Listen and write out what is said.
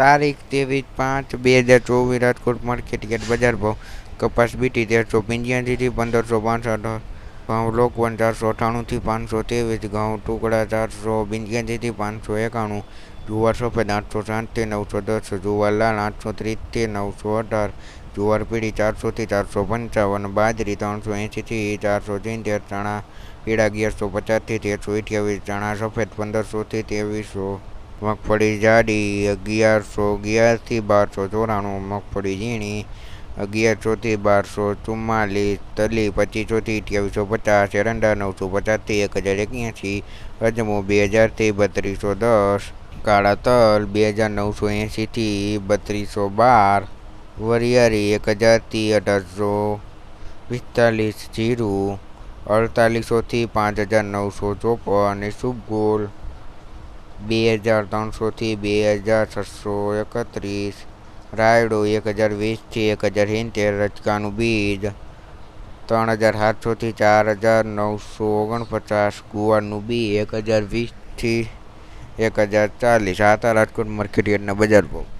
તારીખ ત્રેવીસ પાંચ, બે હજાર ચોવીસ, રાજકોટ માર્કેટ યાર્ડ બજાર ભાવ. કપાસ બીટી તેરસો પંચ્યાસીથી પંદરસો પાંસઠ ઘઉં લોકવન ચારસો અઠ્ઠાણુંથી પાંચસો ત્રેવીસ, ઘઉં ટુકડા ચારસો પંચ્યાસીથી પાંચસો એકાણું, જુવાર સફેદ આઠસો સાતથી નવસો દસ, જુવાર લાલ આઠસો ત્રીસથી નવસો અઢાર, જુવાર પીળી ચારસોથી ચારસો પંચાવન, બાજરી ત્રણસો એંશીથી ચારસો સિત્તેર, ચણા પીળા અગિયારસો પચાસથી તેરસો અઠ્યાવીસ, ચણા સફેદ પંદરસોથી ત્રેવીસો મગફળી જાડી, અગિયારસો અગિયારથી બારસો ચોરાણું મગફળી ઝીણી અગિયારસોથી બારસો ચુમ્માલીસ, તલી પચીસોથી અઠ્યાવીસો પચાસ, એરંડા નવસો પચાસથી એક હજાર એક્યાસી, અજમો બે હજારથી બત્રીસો દસ, કાળા તલ બે હજાર નવસો એંશીથી બત્રીસો બાર, વરિયાળી એક હજારથી અઢારસો, પિસ્તાલીસ જીરું અડતાલીસોથી પાંચ હજાર નવસો ચોપન શુભગોલ બે હજાર ત્રણસોથી બે હજાર છસો એકત્રીસ. રાયડો એક હજાર વીસથી એક હજાર સિત્તેર રચકાનું બીજ. ત્રણ હજાર સાતસોથી ચાર હજાર નવસો ઓગણપચાસ ગુવારનું બી એક હજાર વીસથી એક હજાર ચાલીસ. આ હતા રાજકોટ માર્કેટ બજાર ભાવ.